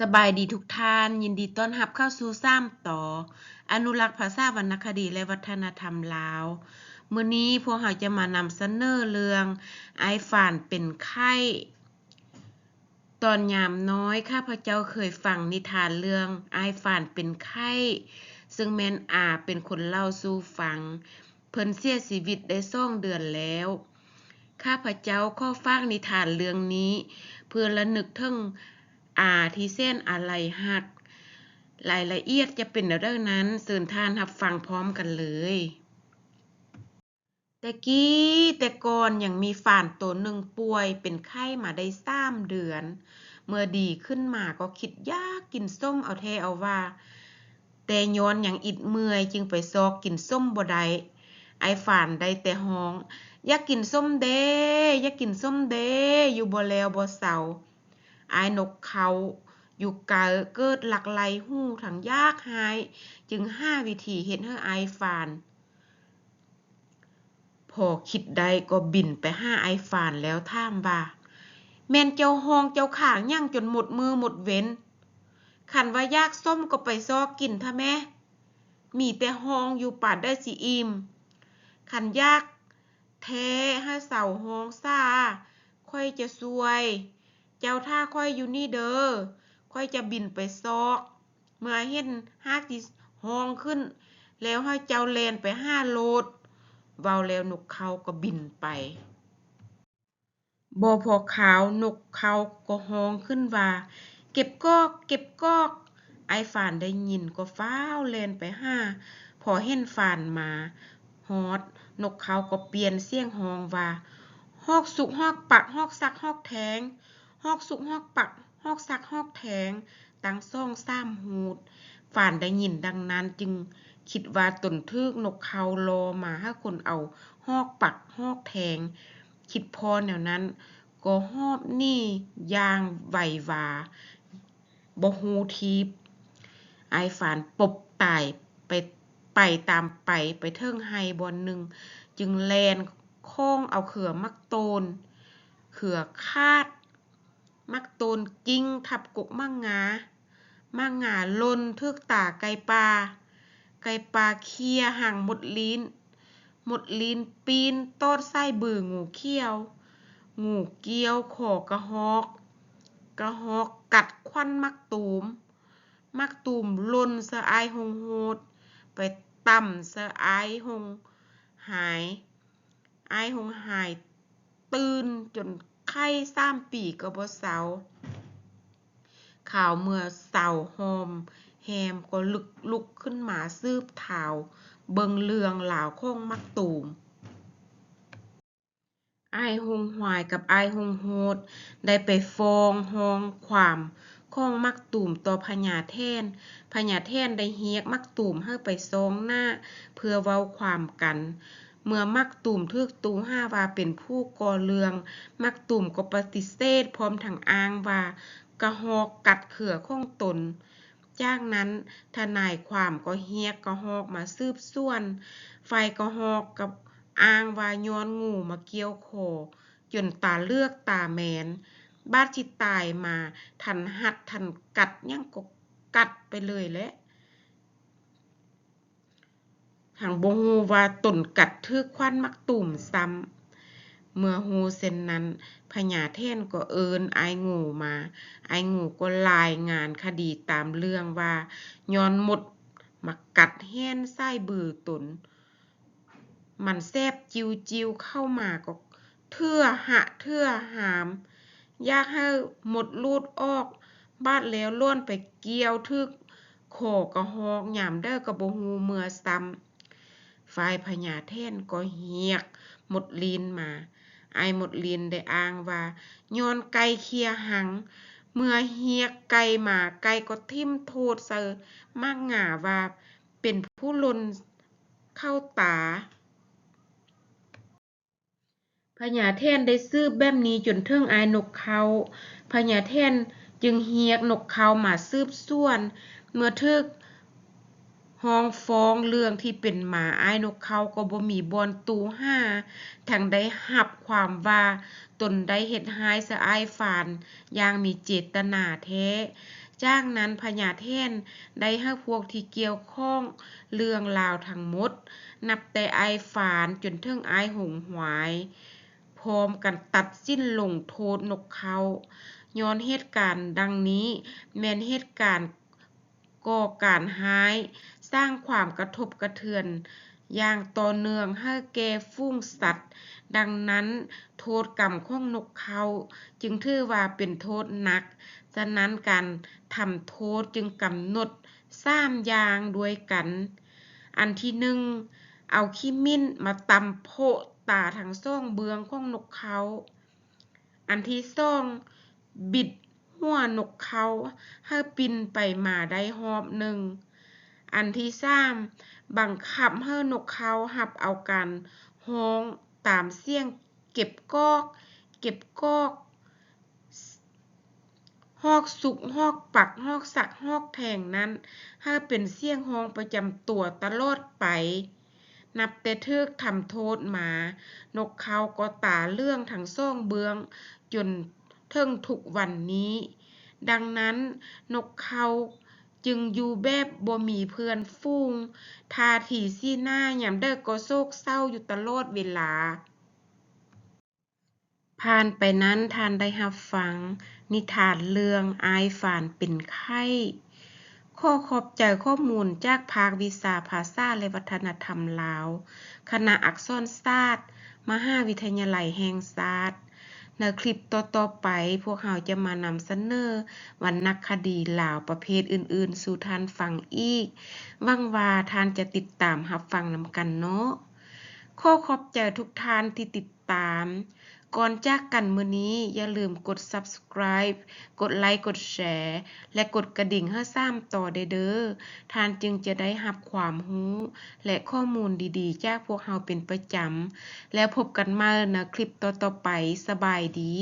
สบายดีทุกท่าน ยินดีต้อนรับเข้าสู่ซ้ำต่อ อนุรักษ์ภาษาวรรณคดีและวัฒนธรรมลาวมื้อนี้พวกเราจะมานำเสนอเรื่องไอฝานเป็นไข้ ตอนยามน้อยข้าพเจ้าเคยฟังนิทานเรื่องไอฝานเป็นไข้ ซึ่งแม่นอาเป็นคนเล่าสู่ฟัง เพิ่นเสียชีวิตได้ซ่องเดือนแล้วข้าพเจ้าข้อฝากนิทานเรื่องนี้ เพื่อระนึกถึง อาที่เส้นอะไรหักรายละเอียดจะเป็นเรื่องนั้นเสิญท่านรับฟังพร้อมกันเลย แต่กี้แต่ก่อนยังมีฝ่านตัวหนึ่งป่วยเป็นไข้มาได้สามเดือน เมื่อดีขึ้นมาก็คิดยากกินส้มเอาแท้เอาว่า แต่ย้อนอย่างอิดเมื่อยจึงไปซอกกินส้มบ่ได้ไอฝ่านได้แต่ห้อง อยากกินส้มเด้อยากกินส้มเด้อยู่บ่แล้วบ่เศร้า อายนกเขาอยู่เกาเกิดหลักไหลหู้ทั้งยากหาย จึงห้าวิธีเฮ็ดให้อายฟาน พอคิดได้ก็บินไปห้าไอฟานแล้วถามว่า แมนเจ้าหองเจ้าขางย่างจนหมดมือหมดเว้น ขันว่ายากส้มก็ไปซอกกินท่าแม่มีแต่หองอยู่ป่าได้สิอิมขันยากแท้ห้าเสาหองซาค่อยจะซวย เจ้าท่าค่อยอยู่นี่เด้อค่อยจะบินไปซอก เมื่อเห็นฮากที่ห้องขึ้น แล้วให้เจ้าเลนไปห้าโลดเว้าแล้วนกเขาก็บินไปบ่พอขาวนกเขาก็ห้องขึ้นว่า เก็บกอกเก็บกอก ไอ้ฝานได้ยินก็ฟ้าวแลนไปห้า พอเห็นฝานมาฮอดนกเขาก็เปลี่ยนเสียงห้องว่า ฮอกสุกฮอกปักฮอกซักฮอกแทง ฮอกสุกฮอกปักฮอกซักฮอกแทงตั้งซ่องซ้ำหูดฝานได้ยินดังนั้นจึงคิดว่าตนทึกนกเขารอมาให้คนเอาฮอกปักฮอกแทง คิดพอแนวนั้น ก็หอบหนี่ยางไหววาบ่ฮู้ทิพไอฝานปบตายไปไปตามไปไปเทิงไฮบอนหนึ่ง จึงแลนโค้งเอาเขือมักโตน เขือคาด มักโตนกิ้งทับกกมังงามังงาลนทึกตาไก่ปลาไก่ปลาเคียห่างหมดลิ้น หมดลิ้นปีนโตดไส้บืองูเขี้ยว งูเกี้ยวขอกระหอก กระหอกกัดควันมักตูม มักตูมลนสะอายหงโหด ไปต่ำสะอายหงหาย อายหงหายตื่นจน ไข้สามปีก็บ่เศร้าข่าวเมื่อเศร้าหอมแฮมก็ลุกลุกขึ้นมาซืบเท้าเบิงเรืองหลาวของมักตูมไอหงหวายกับไอหงโหด ได้ไปฟองห้องความของมักตูมต่อพญาแท่นพญาแท่นได้เฮียกมักตูมให้ไปซองหน้า เพื่อเว้าความกัน เมื่อมักตูมทึกตูห้าว่าเป็นผู้ก่อเรื่อง มักตูมก็ปฏิเสธพร้อมทั้งอ้างว่ากระหอกกัดเขือของตน จากนั้นทนายความก็เฮียกกระหอกมาสืบสวนฝ่ายกระหอกกับอ้างว่าย้อนงูมาเกี่ยวคอจนตาเลือกตาแมนบาดที่ตายมา ทันหัดทันกัดยังก็กัดไปเลยแหละ ทางบ่ฮู้ว่าตนกัดทึกควันมักตุ่มซ้ำ เมื่อฮู้เส้นนั้นพญาแท่นก็เอิ้นองูมา ไองูก็รายงานคดีตามเรื่องว่าย้อนหมดมากัดแห้นไส้บือตน มันแซบจิวจิวเข้ามาก็เทื่อหะเทื่อหาม อยากให้หมดลูดออก บาดแล้วล้วนไปเกี่ยวทึกโขกระหอกหยามเด้อก็บ่ฮู้เมื่อซ้ำ ฝ่ายพญาแท่นก็เฮียก หมดลีนมา ไอหมดลีนได้อ้างว่าย้อนไก่เคลียหัง เมื่อเฮียกไก่มาไก่ก็ทิ่มโทษเซอมากหง่าว่าเป็นผู้ลนเข้าตาพญาแท่นได้ซื้อแบบนี้จนเทิงอายนกเขาพญาแท่นจึงเฮียกนกเขามาสืบส่วน เมื่อทึก ห้องฟ้องเรื่องที่เป็นหมาอายนกเขาก็บ่มีบอนตูห้าทั้งได้หับความว่าตนได้เฮ็ดหายสะอายฝานอย่างมีเจตนาแท้จากนั้นพญาแท่นได้ให้พวกที่เกี่ยวข้องเรื่องราวทั้งหมด นับแต่อายฝานจนถึงอายหงหวาย พร้อมกันตัดสิ้นลงโทษนกเขาย้อนเหตุการณ์ดังนี้ แมนเหตุการณ์ก่อการร้าย สร้างความกระทบกระเทือน อย่างต่อเนื่องให้แก่ฝูงสัตว์ ดังนั้นโทษกรรมของนกเขา จึงถือว่าเป็นโทษหนัก ฉะนั้นการทำโทษจึงกำหนดสามอย่างด้วยกัน อันที่หนึ่งเอาขี้มิ้นมาตำโพตาทั้งสองเบืองของนกเขา อันที่สองบิดหัวนกเขาให้ปินไปมาได้หอบหนึ่ง อันที่สามบังคับให้นกเขาหับเอาการฮ้องตามเสียงเก็บกอก เก็บกอกฮอกสุกฮอกปักฮอกสักฮอกแทงนั้นให้เป็นเสียงฮ้องประจำตัวตลอดไป นับแต่ทึกทำโทษมา นกเขาก็ตาเรื่องทั้งสองเบือง จนถึงทุกวันนี้ ดังนั้นนกเขา จึงอยู่แบบบ่มีเพื่อนฝูงท่าทีสีหน้ายามใดก็โศกเศร้าอยู่ตลอดเวลา ผ่านไปนั้นท่านได้รับฟัง นิทานเรื่องอายฝานเป็นไข้ขอขอบใจข้อมูลจากภาควิชาภาษาและวัฒนธรรมลาว คณะอักษรศาสตร์ มหาวิทยาลัยแห่งชาสติ ในคลิปต่อๆไปพวกเราจะมานำเสนอวรรณคดีลาวประเภทอื่นๆ สู่ท่านฟังอีกว่างว่าท่านจะติดตามรับฟังนำกันเนาะ ขอขอบใจทุกท่านที่ติดตาม ก่อนจากกันมื้อนี้อย่าลืมกด subscribe กดไลค์กดแชร์และกดกระดิ่งให้ซ้ำต่อเด้อท่านจึงจะได้รับความรู้ และข้อมูลดีๆ จากพวกเราเป็นประจำ แล้วพบกันใหม่ในคลิปต่อๆไปสบายดี